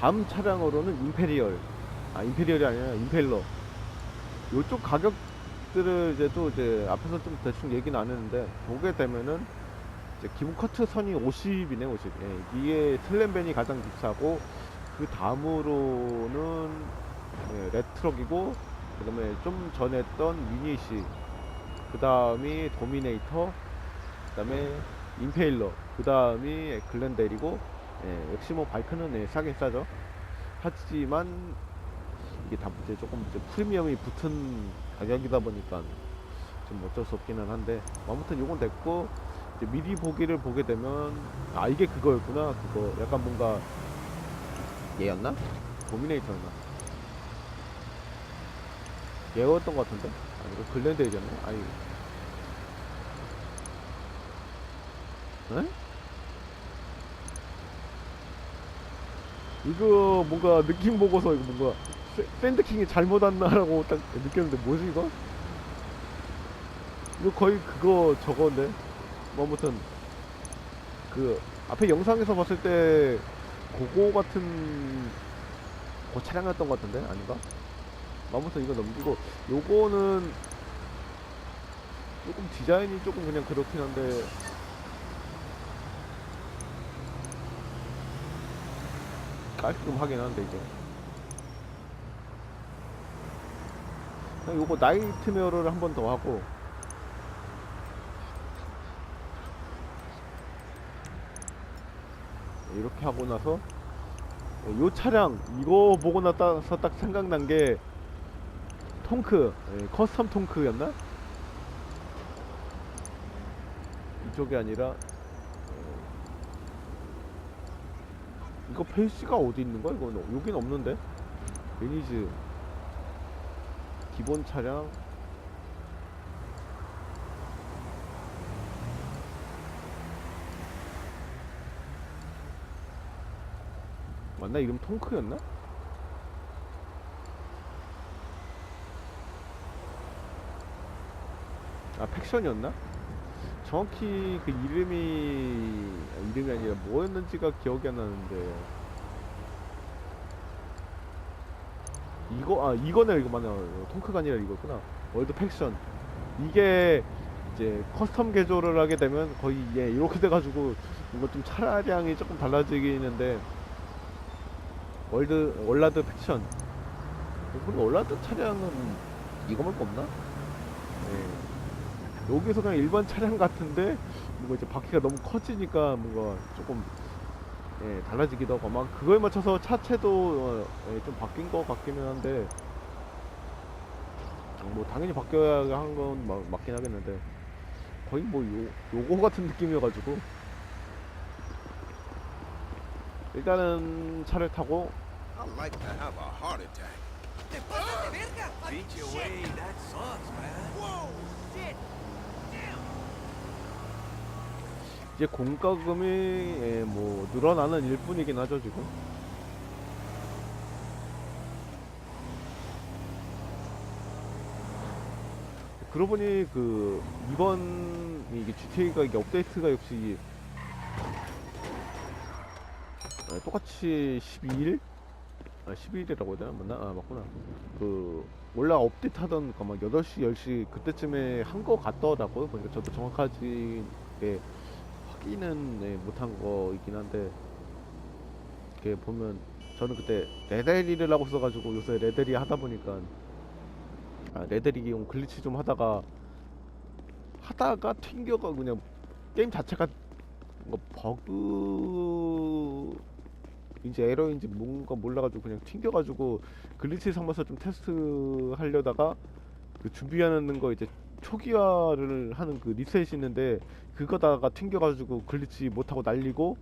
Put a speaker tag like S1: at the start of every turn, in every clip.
S1: 다음 차량으로는 임페리얼. 아 임페리얼이 아니라 임펠러. 요쪽 가격들을 이제 또 이제 앞에서 좀 대충 얘기는 안 했는데 보게 되면은 이제 기본 커트 선이 50이네 50 예, 이게 슬램벤이 가장 비싸고 그 다음으로는 예, 레트럭이고 그 다음에 좀 전에 했던 미니시 그 다음이 도미네이터 그 다음에 임페일러 그 다음이 글렌델이고 예, 역시 뭐 바이크는 예, 싸긴 싸죠 하지만 이게 다 이제 조금 이제 프리미엄이 붙은 가격이다 보니까 좀 어쩔 수 없기는 한데 아무튼 요건 됐고 이제 미리 보기를 보게 되면 아 이게 그거였구나 그거 약간 뭔가 얘였나? 도미네이터였나? 얘였던 것 같은데? 아니 이거 글렌데일이었나? 아니 에? 이거 뭔가 느낌 보고서 이거 뭔가 샌- 샌드킹이 잘못 왔나라고 딱 느꼈는데 뭐지 이거? 이거 거의 그거 저건데 뭐 아무튼 그 앞에 영상에서 봤을 때 그거 같은 그 차량이었던 것 같은데 아닌가? 뭐 아무튼 이거 넘기고 요거는 조금 디자인이 조금 그냥 그렇긴 한데 깔끔하긴 한데 이게 요거 나이트메어를 한 번 더 하고 이렇게 하고 나서 요 차량 이거 보고 나서 딱 생각난 게 통크 예, 커스텀 통크였나? 이쪽이 아니라 이거 페이스가 어디 있는 거야? 이거 여긴 없는데 매니즈 기본 차량 맞나 이름 통크였나? 아 팩션이었나? 정확히 그 이름이 아, 이름이 아니라 뭐였는지가 기억이 안 나는데 이거 아 이거네 이거 맞나 통크가 아니라 이거구나 월드 팩션 이게 이제 커스텀 개조를 하게 되면 거의 예 이렇게 돼가지고 이거 좀 차량이 조금 달라지기는데 월드 월라드 팩션 우리 월라드 차량은 이거밖에 없나? 예. 여기서 그냥 일반 차량 같은데 뭔가 이제 바퀴가 너무 커지니까 뭔가 조금 예, 달라지기도 하고 막 그거에 맞춰서 차체도 어, 예, 좀 바뀐 것 같기는 한데 어, 뭐 당연히 바뀌어야 한 건 맞긴 하겠는데 거의 뭐 요, 요거 같은 느낌이어가지고. 일단은 차를 타고 이제 공과금이 예, 뭐 늘어나는 일뿐이긴 하죠 지금. 그러고 보니 그 이번 이게 GTA가 이게 업데이트가 역시 예, 똑같이 12일? 아 12일이라고 해야 되나? 맞나? 아 맞구나. 그 원래 업데이트 하던 그막 8시 10시 그때쯤에 한 거 같더라고요. 보니까 저도 정확하지 예, 확인은 네, 못한 거이긴 한데 이렇게 보면 저는 그때 레데리를 하고 있어가지고 요새 레데리 하다 보니까 아, 레데리용 글리치 좀 하다가 하다가 튕겨가 그냥 게임 자체가 버그 이제 에러인지 뭔가 몰라가지고 그냥 튕겨가지고 글리치 삼아서 좀 테스트 하려다가 그 준비하는 거 이제 초기화를 하는 그 리셋이 있는데 그거다가 튕겨가지고 글리치 못하고 날리고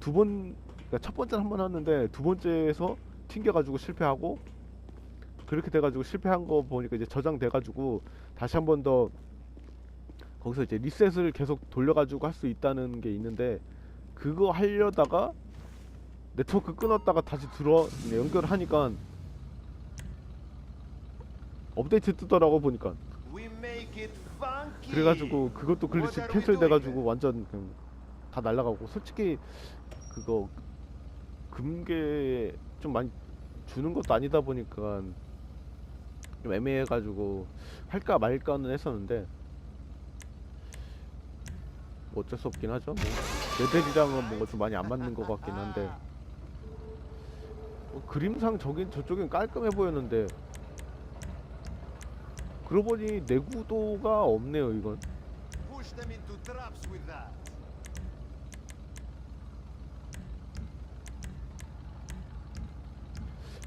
S1: 두 번, 그러니까 첫 번째는 한번 했는데 두 번째에서 튕겨가지고 실패하고 그렇게 돼가지고 실패한 거 보니까 이제 저장돼가지고 다시 한 번 더 거기서 이제 리셋을 계속 돌려가지고 할 수 있다는 게 있는데 그거 하려다가 네트워크 끊었다가 다시 들어 연결하니까 업데이트 뜨더라고 보니까 그래가지고 그것도 글리치
S2: What are we
S1: 캔슬
S2: doing
S1: 돼가지고 완전 다 날라가고 솔직히 그거 금괴 좀 많이 주는 것도 아니다 보니까 좀 애매해가지고 할까 말까는 했었는데 뭐 어쩔 수 없긴 하죠. 뭐 레벨이랑은 뭔가 좀 많이 안 맞는 것 같긴 한데 뭐 그림상 저긴 저쪽엔 깔끔해 보였는데 그러고 보니 내구도가 없네요 이건.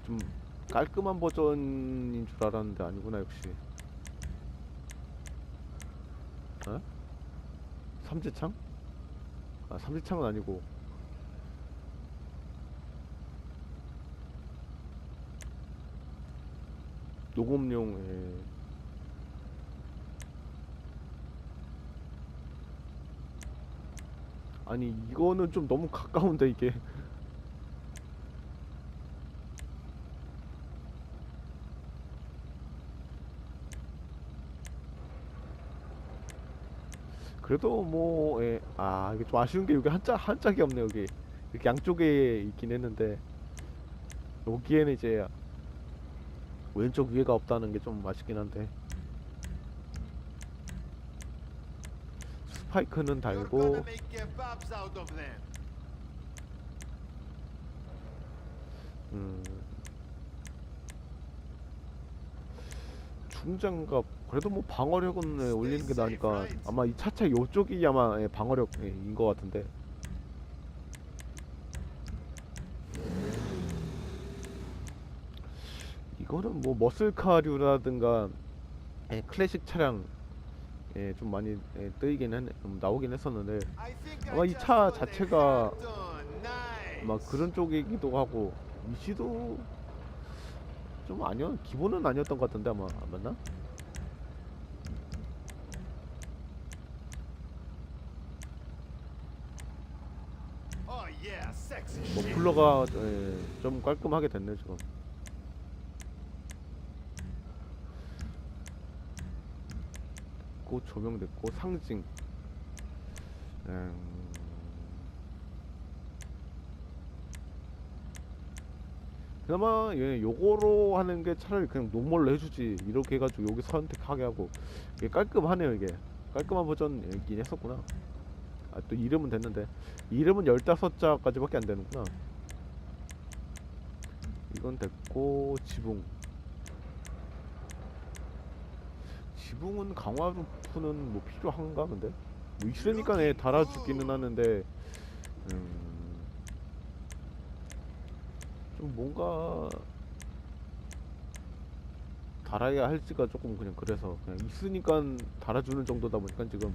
S1: 좀 깔끔한 버전인 줄 알았는데 아니구나 역시 어? 삼지창? 아 삼지창은 아니고 녹음용 예. 아니 이거는 좀 너무 가까운데 이게 그래도 뭐, 예, 아, 이게 좀 아쉬운 게 여기 한자, 한짝이 없네, 여기. 이렇게 양쪽에 있긴 했는데, 여기에는 이제 왼쪽 위에가 없다는 게 좀 아쉽긴 한데. 스파이크는 달고. 음. 중장갑, 그래도 뭐 방어력은 예, 올리는 게 나으니까 아마 이 차차 요쪽이 아마 예, 방어력인 것 같은데. 이거는 뭐 머슬카류라든가 예, 클래식 차량 예, 좀 많이 예, 뜨이긴 했, 음, 나오긴 했었는데 아마 이 차 자체가. 아마 그런 쪽이기도 하고 위치도 좀 아니요 기본은 아니었던 것 같은데 아마 안 맞나?
S2: Oh
S1: 뭐. 머플러가 예, 좀 깔끔하게 됐네 지금. 고 조명됐고 상징. 음. 그나마 예, 요거로 하는 게 차라리 그냥 노멀로 해주지. 이렇게 해가지고 여기 선택하게 하고. 이게 깔끔하네요 이게. 깔끔한 버전이긴 했었구나. 아 또 이름은 됐는데. 이름은 15자까지밖에 안 되는구나. 이건 됐고 지붕 지붕은 강화 루프는 뭐 필요한가 근데 뭐 있으니까 네, 달아주기는 하는데 음, 좀 뭔가 달아야 할지가 조금 그냥 그래서 그냥 있으니까 달아주는 정도다 보니까 지금.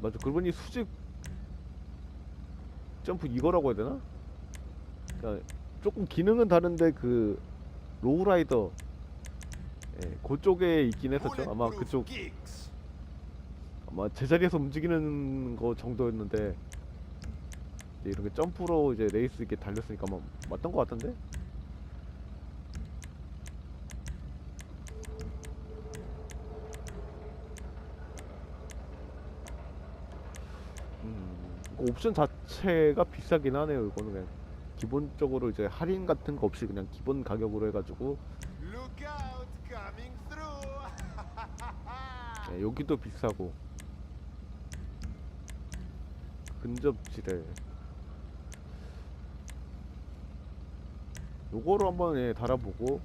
S1: 맞아 그러고 보니 수직 점프 이거라고 해야 되나? 그러니까 조금 기능은 다른데 그 로우라이더 예, 그쪽에 있긴 했었죠 아마 그쪽. 아마 제자리에서 움직이는 거 정도였는데 이제 이렇게 점프로 이제 레이스 이렇게 달렸으니까 아마 맞던 것 같던데? 음, 이거 옵션 자체가 비싸긴 하네요 이거는 그냥 기본적으로 이제 할인 같은 거 없이 그냥 기본 가격으로 해가지고. 네, 여기도 비싸고. 근접지대. 요거로 한번 예, 달아보고.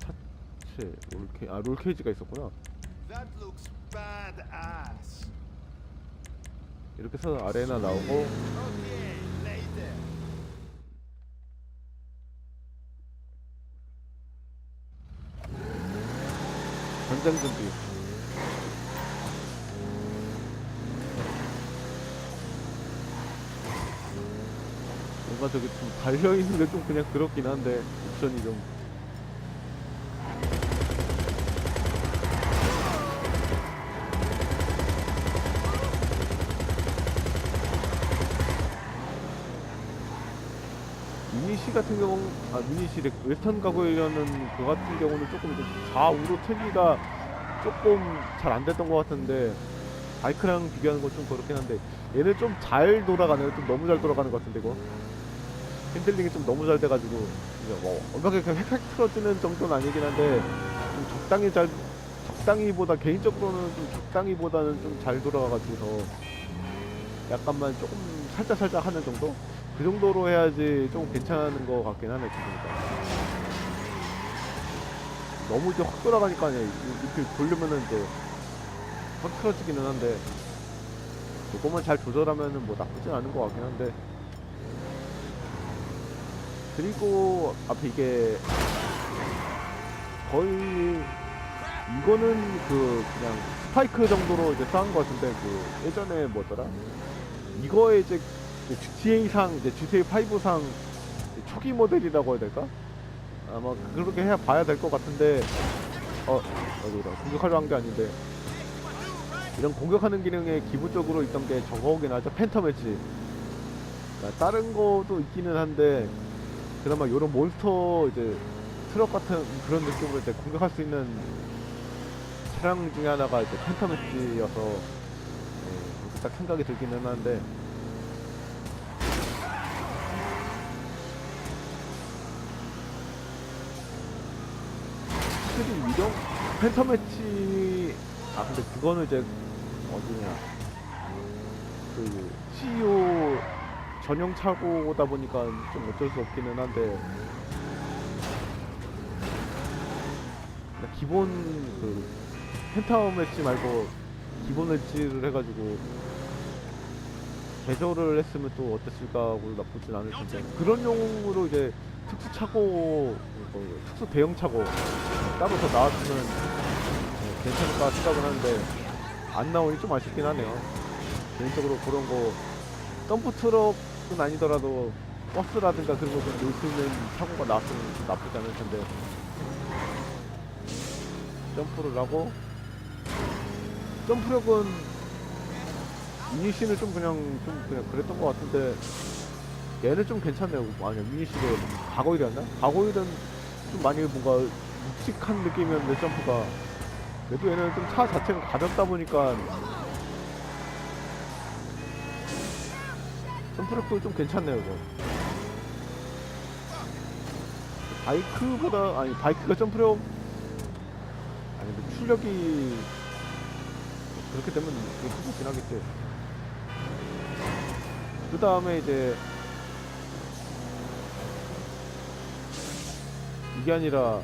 S1: 차체 롤케 아 롤케이지가 있었구나.
S2: That looks badass.
S1: 이렇게 해서 아레나 나오고. 전장 준비 뭔가 저기 좀 달려있는 게 좀 그냥 그렇긴 한데 옵션이 좀 같은 경우 아 미니시 렉- 웨스턴 가구이라는 그 같은 경우는 조금 좀 좌우로 틀기가 조금 잘 안 됐던 것 같은데 바이크랑 비교하는 건 좀 그렇긴 한데 얘는 좀 잘 돌아가네요. 좀 너무 잘 돌아가는 것 같은데 이거 핸들링이 좀 너무 잘 돼가지고 이제 뭐 엄청나게 획획 틀어지는 정도는 아니긴 한데 좀 적당히 잘 적당히보다 개인적으로는 좀 적당히보다는 좀 잘 돌아가가지고 더 약간만 조금 살짝 살짝 하는 정도 그 정도로 해야지 좀 괜찮은 것 같긴 하네 지금니까 너무 이제 확 돌아가니까 이렇게 돌리면은 이제 확 틀어지기는 한데 요거만 잘 조절하면은 뭐 나쁘진 않은 것 같긴 한데. 그리고 앞에 이게 거의 이거는 그 그냥 스파이크 정도로 이제 쌓은 것 같은데 그 예전에 뭐더라? 이거에 이제 GTA상 이제 GTA 5상 초기 모델이라고 해야 될까? 아마 그렇게 해야 봐야 될 것 같은데 어 어디다 공격하려 한 게 아닌데. 이런 공격하는 기능에 기본적으로 있던 게 저거긴 하죠. 팬텀 엣지. 그러니까 다른 것도 있기는 한데 그나마 요런 몬스터 이제 트럭 같은 그런 느낌으로 이제 공격할 수 있는 차량 중에 하나가 이제 팬텀 엣지여서 예, 그렇게 딱 생각이 들기는 하는데 확실히 이런 팬텀 엣지 아 근데 그거는 이제 어디냐. 그 CEO 전용 차고다 보니까 좀 어쩔 수 없기는 한데. 그냥 기본 그 펜타움 엣지 말고 기본 엣지를 해가지고 개조를 했으면 또 어땠을까 하고 나쁘진 않을 텐데. 그런 용으로 이제 특수 차고 뭐 특수 대형 차고 따로 더 나왔으면 네, 괜찮을까 생각은 하는데 안 나오니 좀 아쉽긴 하네요 개인적으로 그런 거 덤프 트럭은 아니더라도 버스라든가 그런 거좀 놓을 수 있는 사고가 나왔으면 좀 나쁘지 않을 텐데 점프를 하고 점프력은 미니신을 좀 그냥 좀 그냥 그랬던 것 같은데 얘는 좀 괜찮네요. 아니야 미니신에 가고일이었나? 가고일은 좀 많이 뭔가 묵직한 느낌이었는데 점프가 그래도 얘는 좀 차 자체가 가볍다 보니까 점프력도 좀 괜찮네요. 이거. 바이크보다 아니 바이크가 점프력 아니 근데 출력이 그렇게 되면 부족긴 하겠지. 그 다음에 이제 이게 아니라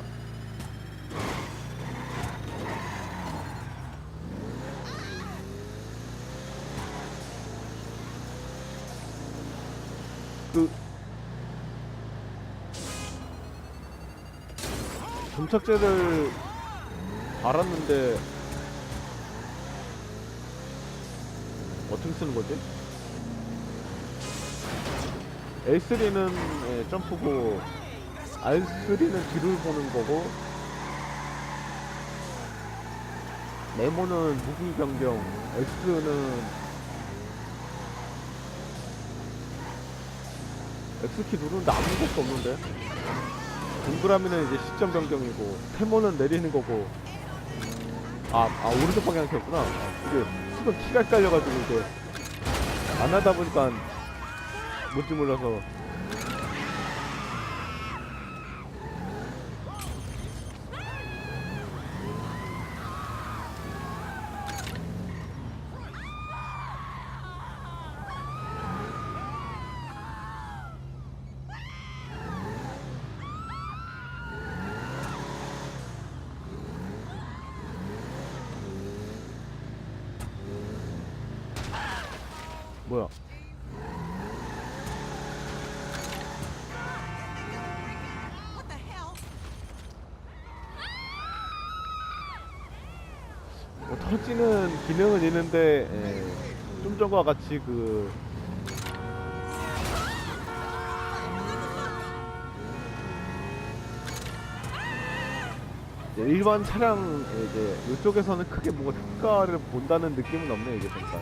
S1: 그 점착제를 달았는데 어떻게 쓰는 거지? L3는 예, 점프고 R3는 뒤를 보는 거고 네모는 무기 변경 X는 X키 누르는데 아무것도 없는데 동그라미는 이제 시점 변경이고 세모는 내리는 거고. 아, 아 오른쪽 방향 켰구나. 아, 이게 수건 키가 헷갈려가지고 이제 안 하다 보니까 뭔지 몰라서 뭐야? 뭐 터지는 기능은 있는데 예, 좀 전과 같이 그 일반 차량 이제 이쪽에서는 크게 뭔가 효과를 본다는 느낌은 없네 이게 보니까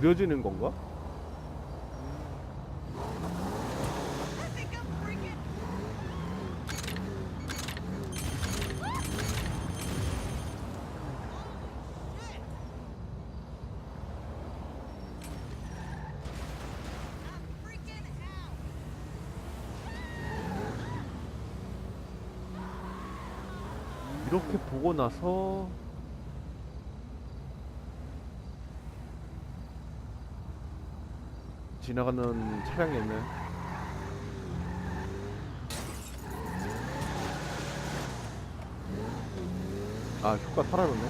S1: 그려지는 건가? 이렇게 보고 나서 지나가는 차량이 있네. 아 효과 사라졌네.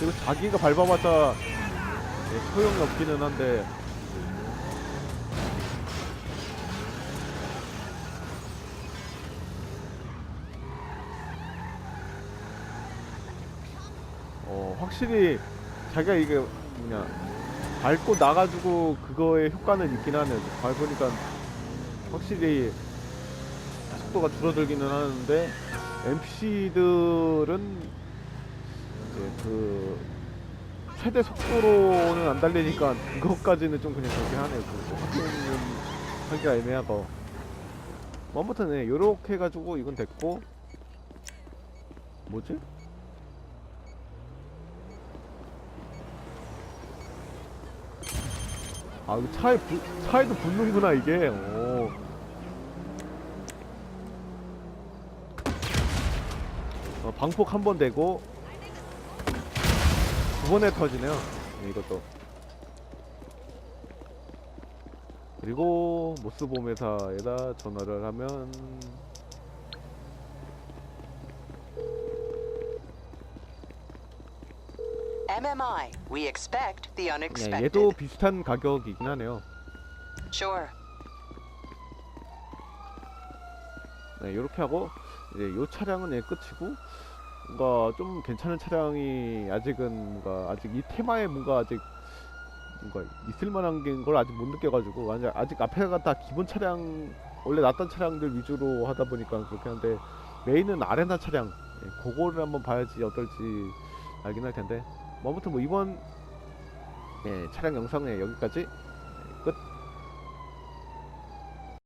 S1: 그리고 자기가 밟아봤자 네, 소용이 없기는 한데 어 확실히 자기가 이게 뭐냐 밟고 나가지고 그거의 효과는 있긴 하네 밟으니까 확실히 속도가 줄어들기는 하는데 NPC들은 이제 그 최대 속도로는 안 달리니까 그것까지는 좀 그냥 그렇긴 하네요. 그 확인은 하기가 애매하고. 뭐 아무튼 네, 요렇게 해가지고 이건 됐고 뭐지? 아, 차에 불, 차에도 붙는구나 이게. 오. 어, 방폭 한 번 되고 두 번에 터지네요. 네, 이것도. 그리고 모스보험회사에다 전화를 하면
S3: MMI, we expect the
S1: 네,
S3: unexpected.
S1: 얘도 비슷한 가격이긴 하네요.
S3: Sure.
S1: 네, 이렇게 하고 이제 요 차량은 예, 끝이고 뭔가 좀 괜찮은 차량이 아직은 뭔가 아직 이 테마에 뭔가 아직 뭔가 있을 만한 게 걸 아직 못 느껴가지고 아직 아직 앞에가 다 기본 차량 원래 놨던 차량들 위주로 하다 보니까 그렇게 한데 메인은 아레나 차량 예, 그거를 한번 봐야지 어떨지 알긴 할 텐데 뭐 아무튼 뭐 이번 예, 차량 영상은 여기까지